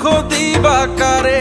দুঃখ দিবা কারে?